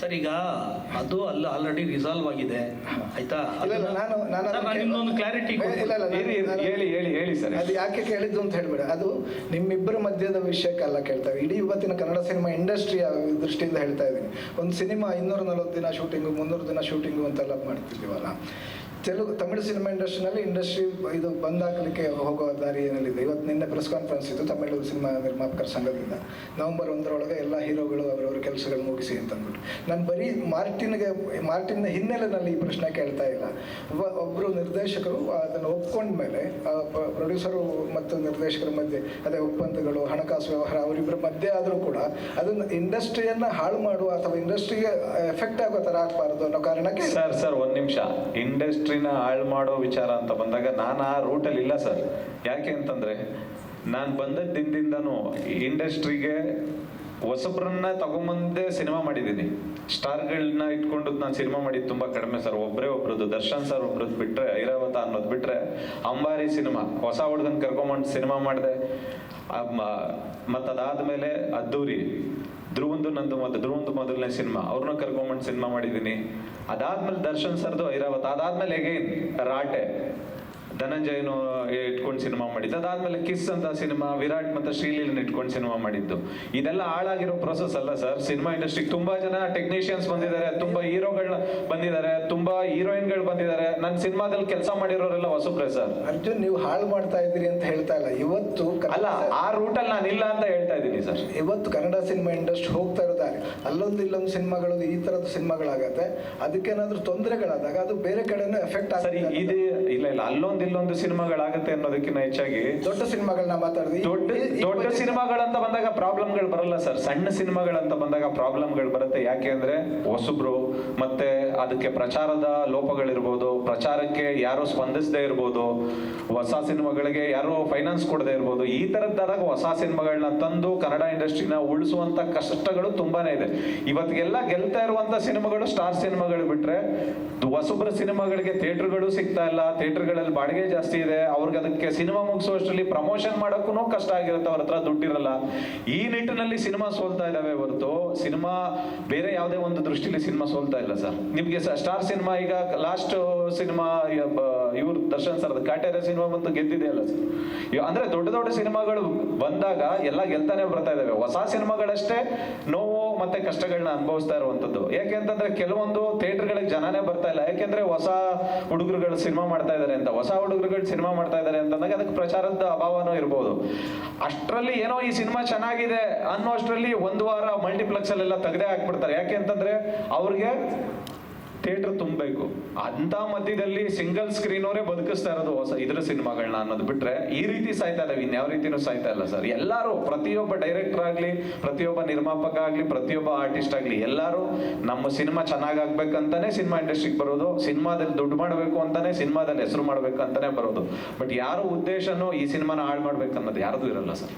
Sir ಈಗ ಅದು ಅಲ್ಲ ಆಲ್ರೆಡಿ ರಿಸಾಲ್ವ್ ಆಗಿದೆ. ಆಯ್ತಾ? ನಿಮ್ಗೊಂದು ಕ್ಲಾರಿಟಿ ಹೇಳಿ ಹೇಳಿ ಹೇಳಿ ಸರ್. ಅದು ಯಾಕೆ ಕೇಳಿದ್ದು ಅಂತ ಹೇಳ್ಬೇಡ. ಅದು ನಿಮ್ಮಿಬ್ಬರ ಮಧ್ಯದ ವಿಷಯಕ್ಕೆಲ್ಲ ಕೇಳ್ತಾರೆ ಇಡೀ ಇವತ್ತಿನ ಕನ್ನಡ ಸಿನಿಮಾ ಇಂಡಸ್ಟ್ರಿಯ ದೃಷ್ಟಿಯಿಂದ ಹೇಳ್ತಾ ಇದ್ದೀನಿ. ಒಂದು ಸಿನಿಮಾ ಇನ್ನೂರ ನಲವತ್ತು ದಿನ ಶೂಟಿಂಗು ಮುನ್ನೂರು ದಿನ ಶೂಟಿಂಗು ಅಂತೆಲ್ಲ ಮಾಡ್ತಿದ್ದೀವಲ್ಲ. ತೆಲುಗು, ತಮಿಳು ಸಿನಿಮಾ ಇಂಡಸ್ಟ್ರಿನಲ್ಲಿ ಇಂಡಸ್ಟ್ರಿ ಇದು ಬಂದಾಗಲಿಕ್ಕೆ ಹೋಗೋ ದಾರಿ ಏನಲ್ಲಿದೆ? ಇವತ್ತು ನಿನ್ನೆ ಪ್ರೆಸ್ ಕಾನ್ಫರೆನ್ಸ್ ಇತ್ತು, ತಮಿಳು ಸಿನಿಮಾ ನಿರ್ಮಾಪಕರ ಸಂಘದಿಂದ. ನವೆಂಬರ್ ಒಂದರೊಳಗೆ ಎಲ್ಲ ಹೀರೋಗಳು, ಅವರವರ ಕೆಲಸಗಳು ಮುಗಿಸಿ ಅಂತ ಅಂದ್ಬಿಟ್ಟು ನಾನು ಬರೀ ಮಾರ್ಟಿನ್ಗೆ ಮಾರ್ಟಿನ್ನ ಹಿನ್ನೆಲೆಯಲ್ಲಿ ಈ ಪ್ರಶ್ನೆ ಕೇಳ್ತಾ ಇಲ್ಲ. ಒಬ್ಬ ಒಬ್ಬರು ನಿರ್ದೇಶಕರು ಅದನ್ನು ಒಪ್ಕೊಂಡ್ಮೇಲೆ ಪ್ರೊಡ್ಯೂಸರು ಮತ್ತು ನಿರ್ದೇಶಕರ ಮಧ್ಯೆ, ಅದೇ ಒಪ್ಪಂದಗಳು, ಹಣಕಾಸು ವ್ಯವಹಾರ ಅವರಿಬ್ಬರ ಮಧ್ಯೆ ಆದರೂ ಕೂಡ ಅದನ್ನು ಇಂಡಸ್ಟ್ರಿಯನ್ನು ಹಾಳು ಮಾಡುವ ಅಥವಾ ಇಂಡಸ್ಟ್ರಿಗೆ ಎಫೆಕ್ಟ್ ಆಗೋ ಥರ ಆಗಬಾರ್ದು ಅನ್ನೋ ಕಾರಣಕ್ಕೆ ಸರ್ ಸರ್, ಒಂದು ನಿಮಿಷ. ಇಂಡಸ್ಟ್ರಿನ ಹಾಳು ಮಾಡೋ ವಿಚಾರ ಅಂತ ಬಂದಾಗ ನಾನು ಆ ರೂಟಲ್ಲಿ ಇಲ್ಲ ಸರ್. ಯಾಕೆ ಅಂತಂದರೆ ನಾನು ಬಂದ ದಿನದಿಂದನೂ ಇಂಡಸ್ಟ್ರಿಗೆ ಹೊಸಬ್ರನ್ನ ತಗೊಂಬಂದೇ ಸಿನಿಮಾ ಮಾಡಿದ್ದೀನಿ. ಸ್ಟಾರ್ಗಳನ್ನ ಇಟ್ಕೊಂಡು ನಾನು ಸಿನಿಮಾ ಮಾಡಿದ್ದು ತುಂಬ ಕಡಿಮೆ ಸರ್. ಒಬ್ಬರೇ ಒಬ್ರದ್ದು, ದರ್ಶನ್ ಸರ್ ಒಬ್ರದ್ದು ಬಿಟ್ಟರೆ ಐರಾವತ ಅನ್ನೋದು ಬಿಟ್ಟರೆ ಅಂಬಾರಿ ಸಿನಿಮಾ, ಹೊಸ ಹುಡುಗನ್ ಕರ್ಕೊಂಬಂದು ಸಿನಿಮಾ ಮಾಡಿದೆ. ಮತ್ತದಾದ ಅದಾದ್ಮೇಲೆ ಅದ್ದೂರಿ, ಧ್ರುವಂದು ನಂದು ಮತ್ತು ಧ್ರುವಂದು ಮೊದಲನೇ ಸಿನಿಮಾ ಅವ್ರನ್ನ ಕರ್ಕೊಂಬಂದು ಸಿನಿಮಾ ಮಾಡಿದ್ದೀನಿ ಅದಾದ್ಮೇಲೆ ದರ್ಶನ್ ಸರ್ದು ಐರಾವತ್ ಅದಾದ್ಮೇಲೆ ಎಗೈನ್ ರಾಟೆ. ಧನಂಜಯನು ಇಟ್ಕೊಂಡು ಸಿನಿಮಾ ಮಾಡಿದ್ದು. ಅದಾದ್ಮೇಲೆ ಕಿಸ್ ಅಂತ ಸಿನಿಮಾ ವಿರಾಟ್ ಮತ್ತು ಶ್ರೀಲೀಲನ್ ಇಟ್ಕೊಂಡು ಸಿನಿಮಾ ಮಾಡಿದ್ದು. ಇದೆಲ್ಲ ಹಾಳಾಗಿರೋ ಪ್ರೊಸೆಸ್ ಅಲ್ಲ ಸರ್ ಸಿನಿಮಾ ಇಂಡಸ್ಟ್ರಿಗೆ ತುಂಬಾ ಜನ ಟೆಕ್ನಿಷಿಯನ್ಸ್ ಬಂದಿದ್ದಾರೆ ತುಂಬಾ ಹೀರೋಗಳು ಬಂದಿದ್ದಾರೆ ತುಂಬಾ ಹೀರೋಯಿನ್ಗಳು ಬಂದಿದ್ದಾರೆ. ನನ್ನ ಸಿನಿಮಾದಲ್ಲಿ ಕೆಲಸ ಮಾಡಿರೋರೆಲ್ಲ ಹೊಸಬ್ರೆ ಸರ್ ಅರ್ಜುನ್ ನೀವು ಹಾಳು ಮಾಡ್ತಾ ಇದ್ದೀರಿ ಅಂತ ಹೇಳ್ತಾ ಇಲ್ಲ. ಇವತ್ತು ಅಲ್ಲ ಆ ರೂಟಲ್ಲಿ ನಾನು ಇಲ್ಲ ಅಂತ ಹೇಳ್ತಾ ಇದ್ದೀನಿ ಸರ್ ಇವತ್ತು ಕನ್ನಡ ಸಿನಿಮಾ ಇಂಡಸ್ಟ್ರಿ ಹೋಗ್ತಾ ಅಲ್ಲೊಂದು ಇಲ್ಲೊಂದು ಸಿನಿಮಾಗಳು ಈ ತರದ ಸಿನಿಮಾಗಳಾಗತ್ತೆ. ಅದಕ್ಕೇನಾದ್ರೂ ತೊಂದರೆಗಳಾದಾಗ ಅದು ಬೇರೆ ಕಡೆನೂ ಎಫೆಕ್ಟ್ ಇದು ಇಲ್ಲ ಇಲ್ಲ. ಅಲ್ಲೊಂದು ಇಲ್ಲೊಂದು ಸಿನಿಮಾಗಳಾಗತ್ತೆ ಅನ್ನೋದಕ್ಕಿಂತ ಹೆಚ್ಚಾಗಿ ದೊಡ್ಡ ಸಿನಿಮಾಗಳನ್ನ ಮಾತಾಡಿದ್ವಿ ದೊಡ್ಡ ದೊಡ್ಡ ಸಿನಿಮಾಗಳಂತ ಬಂದಾಗ ಪ್ರಾಬ್ಲಮ್ಗಳು ಬರಲ್ಲ ಸರ್. ಸಣ್ಣ ಸಿನಿಮಾಗಳಂತ ಬಂದಾಗ ಪ್ರಾಬ್ಲಮ್ಗಳು ಬರುತ್ತೆ. ಯಾಕೆ ಅಂದ್ರೆ ಹೊಸಬ್ರು ಮತ್ತೆ ಅದಕ್ಕೆ ಪ್ರಚಾರದ ಲೋಪಗಳಿರ್ಬೋದು ಪ್ರಚಾರಕ್ಕೆ ಯಾರು ಸ್ಪಂದಿಸದೇ ಇರ್ಬೋದು ಹೊಸ ಸಿನಿಮಾಗಳಿಗೆ ಯಾರು ಫೈನಾನ್ಸ್ ಕೊಡದೆ ಇರ್ಬೋದು ಈ ತರದ್ದಾದಾಗ ಹೊಸ ಸಿನಿಮಾಗಳನ್ನ ತಂದು ಕನ್ನಡ ಇಂಡಸ್ಟ್ರಿನ ಉಳಿಸುವಂತ ಕಷ್ಟಗಳು ತುಂಬಾನೇ ಇದೆ. ಇವತ್ತಿಗೆಲ್ಲ ಗೆಲ್ತಾ ಇರುವಂತ ಸಿನಿಮಾಗಳು ಸ್ಟಾರ್ ಸಿನಿಮಾಗಳು ಬಿಟ್ರೆ ಹೊಸಬ್ರ ಸಿನಿಮಾಗಳಿಗೆ ಥಿಯೇಟರ್ಗಳು ಸಿಗ್ತಾ ಇಲ್ಲ ಥಿಯೇಟರ್ಗಳಲ್ಲಿ ಬಾಡಿಗೆ ಜಾಸ್ತಿ ಇದೆ, ಅವ್ರಿಗೆ ಅದಕ್ಕೆ ಸಿನಿಮಾ ಮುಗಿಸುವಷ್ಟರಲ್ಲಿ ಪ್ರಮೋಷನ್ ಮಾಡೋಕ್ಕೂ ಕಷ್ಟ ಆಗಿರುತ್ತೆ, ಅವ್ರ ಹತ್ರ ದುಡ್ಡಿರಲ್ಲ. ಈ ನಿಟ್ಟಿನಲ್ಲಿ ಸಿನಿಮಾ ಸೋಲ್ತಾ ಇದಾವೆ ಹೊರತು ಸಿನಿಮಾ ಬೇರೆ ಯಾವುದೇ ಒಂದು ದೃಷ್ಟಿಲಿ ಸಿನಿಮಾ ಸೋಲ್ತಾ ಇಲ್ಲ ಸರ್. ನಿಮ್ಗೆ ಸ್ಟಾರ್ ಸಿನಿಮಾ ಈಗ ಲಾಸ್ಟ್ ಸಿನಿಮಾ ಇವ್ರ ದರ್ಶನ್ ಸರ್ ಕಾಟೇರ ಸಿನಿಮಾ ಬಂದು ಗೆದ್ದಿದೆ ಅಲ್ಲ ಸರ್. ಅಂದ್ರೆ ದೊಡ್ಡ ದೊಡ್ಡ ಸಿನಿಮಾಗಳು ಬಂದಾಗ ಎಲ್ಲ ಗೆಲ್ತಾನೆ ಬರ್ತಾ ಇದಾವೆ ಹೊಸ ಸಿನಿಮಾಗಳಷ್ಟೇ ನೋವು ಮತ್ತೆ ಕಷ್ಟಗಳನ್ನ ಅನುಭವಿಸ್ತಾ ಇರುವಂತದ್ದು ಯಾಕೆಂತಂದ್ರೆ ಕೆಲವೊಂದು ಥಿಯೇಟರ್ಗಳಿಗೆ ಜನನೇ ಬರ್ತಾ ಇಲ್ಲ. ಯಾಕೆಂದ್ರೆ ಹೊಸ ಹುಡುಗರುಗಳು ಸಿನಿಮಾ ಮಾಡ್ತಾ ಇದಾರೆ ಅಂತ, ಹೊಸ ಹುಡುಗರುಗಳು ಸಿನಿಮಾ ಮಾಡ್ತಾ ಇದ್ದಾರೆ ಅಂತಂದಾಗ ಅದಕ್ಕೆ ಪ್ರಚಾರದ ಅಭಾವನೂ ಇರ್ಬೋದು. ಅಷ್ಟರಲ್ಲಿ ಏನೋ ಈ ಸಿನಿಮಾ ಚೆನ್ನಾಗಿದೆ ಅನ್ನೋ ಅಷ್ಟರಲ್ಲಿ ಒಂದು ವಾರ ಮಲ್ಟಿಪ್ಲೆಕ್ಸ್ ಅಲ್ಲೆಲ್ಲ ತೆಗೆದೇ ಹಾಕ್ಬಿಡ್ತಾರೆ. ಯಾಕೆ ಅಂತಂದ್ರೆ ಅವ್ರಿಗೆ ಥಿಯೇಟರ್ ತುಂಬಬೇಕು. ಅಂತ ಮಧ್ಯದಲ್ಲಿ ಸಿಂಗಲ್ ಸ್ಕ್ರೀನ್ ಅವರೇ ಬದುಕಿಸ್ತಾ ಇರೋದು ಹೊಸ ಇದ್ರ ಸಿನಿಮಾಗಳನ್ನ ಅನ್ನೋದು ಬಿಟ್ರೆ ಈ ರೀತಿ ಸಾಯ್ತಾ ಇಲ್ಲ ಇನ್ಯಾವ ರೀತಿನೂ ಸಾಯ್ತಾ ಇಲ್ಲ ಸರ್. ಎಲ್ಲರೂ, ಪ್ರತಿಯೊಬ್ಬ ಡೈರೆಕ್ಟರ್ ಆಗಲಿ, ಪ್ರತಿಯೊಬ್ಬ ನಿರ್ಮಾಪಕ ಆಗಲಿ, ಪ್ರತಿಯೊಬ್ಬ ಆರ್ಟಿಸ್ಟ್ ಆಗಲಿ, ಎಲ್ಲರೂ ನಮ್ಮ ಸಿನಿಮಾ ಚೆನ್ನಾಗಾಗ್ಬೇಕಂತಾನೆ ಸಿನಿಮಾ ಇಂಡಸ್ಟ್ರಿಗೆ ಬರೋದು, ಸಿನಿಮಾದಲ್ಲಿ ದುಡ್ಡು ಮಾಡಬೇಕು ಅಂತಾನೆ ಸಿನಿಮಾದಲ್ಲಿ ಹೆಸರು ಮಾಡ್ಬೇಕು ಅಂತಾನೆ ಬರೋದು. ಬಟ್ ಯಾರು ಉದ್ದೇಶನೂ ಈ ಸಿನಿಮಾನ ಹಾಳು ಮಾಡ್ಬೇಕು ಅನ್ನೋದು ಯಾರ್ದು ಇರಲ್ಲ ಸರ್.